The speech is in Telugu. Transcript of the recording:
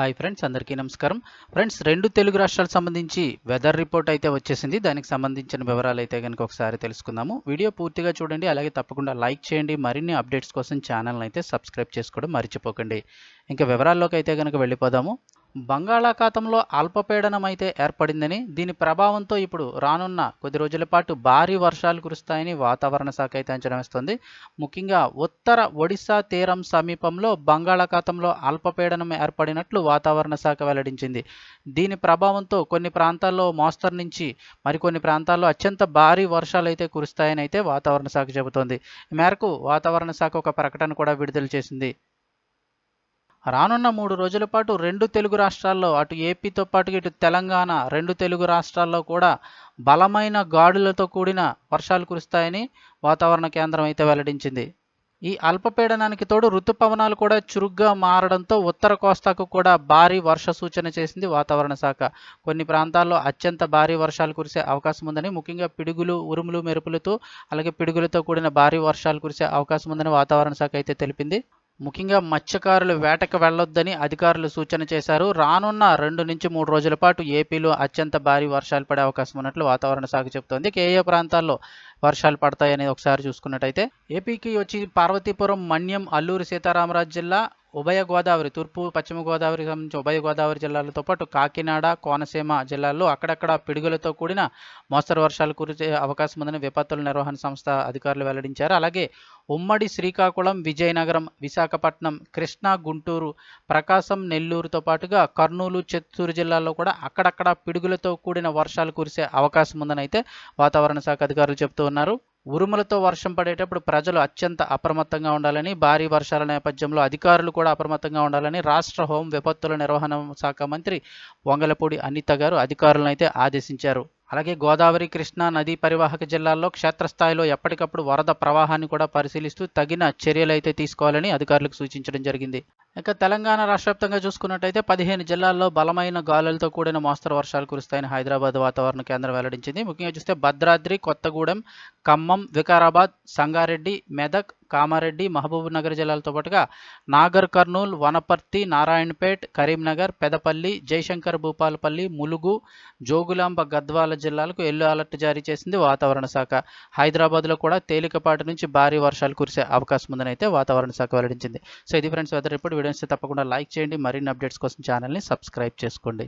హాయ్ ఫ్రెండ్స్ అందరికీ నమస్కారం. ఫ్రెండ్స్ రెండు తెలుగు రాష్ట్రాలకు సంబంధించి వెదర్ రిపోర్ట్ అయితే వచ్చేసింది. దానికి సంబంధించిన వివరాలు అయితే కనుక ఒకసారి తెలుసుకుందాము. వీడియో పూర్తిగా చూడండి అలాగే తప్పకుండా లైక్ చేయండి. మరిన్ని అప్డేట్స్ కోసం ఛానల్ని అయితే సబ్స్క్రైబ్ చేసుకోవడం మర్చిపోకండి. ఇంకా వివరాల్లోకి అయితే కనుక వెళ్ళిపోదాము. బంగాళాఖాతంలో అల్పపీడనమైతే ఏర్పడిందని దీని ప్రభావంతో ఇప్పుడు రానున్న కొద్ది రోజుల పాటు భారీ వర్షాలు కురుస్తాయని వాతావరణ శాఖ అయితే అంచనా వేస్తుంది. ముఖ్యంగా ఉత్తర ఒడిశా తీరం సమీపంలో బంగాళాఖాతంలో అల్పపీడనం ఏర్పడినట్లు వాతావరణ శాఖ వెల్లడించింది. దీని ప్రభావంతో కొన్ని ప్రాంతాల్లో మోస్తరు నుంచి మరికొన్ని ప్రాంతాల్లో అత్యంత భారీ వర్షాలు అయితే కురుస్తాయని అయితే వాతావరణ శాఖ చెబుతోంది. ఈ మేరకు వాతావరణ శాఖ ఒక ప్రకటన కూడా విడుదల చేసింది. రానున్న మూడు రోజుల పాటు రెండు తెలుగు రాష్ట్రాల్లో అటు ఏపీతో పాటు ఇటు తెలంగాణ రెండు తెలుగు రాష్ట్రాల్లో కూడా బలమైన గాడులతో కూడిన వర్షాలు కురుస్తాయని వాతావరణ కేంద్రం అయితే వెల్లడించింది. ఈ అల్పపీడనానికి తోడు ఋతుపవనాలు కూడా చురుగ్గా మారడంతో ఉత్తర కోస్తాకు కూడా భారీ వర్ష సూచన చేసింది వాతావరణ శాఖ. కొన్ని ప్రాంతాల్లో అత్యంత భారీ వర్షాలు కురిసే అవకాశం ఉందని ముఖ్యంగా పిడుగులు ఉరుములు మెరుపులతో అలాగే పిడుగులతో కూడిన భారీ వర్షాలు కురిసే అవకాశం ఉందని వాతావరణ శాఖ అయితే తెలిపింది. ముఖ్యంగా మత్స్యకారులు వేటకు వెళ్ళొద్దని అధికారులు సూచన చేశారు. రానున్న రెండు నుంచి మూడు రోజుల పాటు ఏపీలో అత్యంత భారీ వర్షాలు పడే అవకాశం ఉన్నట్లు వాతావరణ శాఖ చెబుతోంది. ఏ ఏ ప్రాంతాల్లో వర్షాలు పడతాయనేది ఒకసారి చూసుకున్నట్టయితే ఏపీకి వచ్చి పార్వతీపురం మన్యం అల్లూరు సీతారామరాజు జిల్లా ఉభయ గోదావరి తూర్పు పశ్చిమ గోదావరి సంబంధించి ఉభయ గోదావరి జిల్లాలతో పాటు కాకినాడ కోనసీమ జిల్లాల్లో అక్కడక్కడ పిడుగులతో కూడిన మోస్తరు వర్షాలు కురిసే అవకాశం ఉందని విపత్తుల నిర్వహణ సంస్థ అధికారులు వెల్లడించారు. అలాగే ఉమ్మడి శ్రీకాకుళం విజయనగరం విశాఖపట్నం కృష్ణా గుంటూరు ప్రకాశం నెల్లూరుతో పాటుగా కర్నూలు చిత్తూరు జిల్లాల్లో కూడా అక్కడక్కడ పిడుగులతో కూడిన వర్షాలు కురిసే అవకాశం ఉందని అయితే వాతావరణ శాఖ అధికారులు చెబుతూ ఉన్నారు. ఉరుములతో వర్షం పడేటప్పుడు ప్రజలు అత్యంత అప్రమత్తంగా ఉండాలని భారీ వర్షాల నేపథ్యంలో అధికారులు కూడా అప్రమత్తంగా ఉండాలని రాష్ట్ర హోం విపత్తుల నిర్వహణ శాఖ మంత్రి వంగలపూడి అనిత గారు అధికారులను అయితే ఆదేశించారు. అలాగే గోదావరి కృష్ణా నదీ పరివాహక జిల్లాల్లో క్షేత్రస్థాయిలో ఎప్పటికప్పుడు వరద ప్రవాహాన్ని కూడా పరిశీలిస్తూ తగిన చర్యలు అయితే తీసుకోవాలని అధికారులకు సూచించడం జరిగింది. ఇక తెలంగాణ రాష్ట్ర వ్యాప్తంగా చూసుకున్నట్టయితే పదిహేను జిల్లాల్లో బలమైన గాలులతో కూడిన మోస్తరు వర్షాలు కురుస్తాయని హైదరాబాద్ వాతావరణ కేంద్రం వెల్లడించింది. ముఖ్యంగా చూస్తే భద్రాద్రి కొత్తగూడెం ఖమ్మం వికారాబాద్ సంగారెడ్డి మెదక్ కామారెడ్డి మహబూబ్ నగర్ జిల్లాలతో పాటుగా నాగర్ కర్నూల్ వనపర్తి నారాయణపేట్ కరీంనగర్ పెదపల్లి జయశంకర్ భూపాలపల్లి ములుగు జోగులాంబ గద్వాల జిల్లాలకు ఎల్లో అలర్ట్ జారీ చేసింది వాతావరణ శాఖ. హైదరాబాద్లో కూడా తేలికపాటి నుంచి భారీ వర్షాలు కురిసే అవకాశం ఉందని అయితే వాతావరణ శాఖ వెల్లడించింది. సో ఇది ఫ్రెండ్స్ వెదర్ రిపోర్ట్. వీడియోస్ తప్పకుండా లైక్ చేయండి. మరిన్ని అప్డేట్స్ కోసం ఛానల్ని సబ్స్క్రైబ్ చేసుకోండి.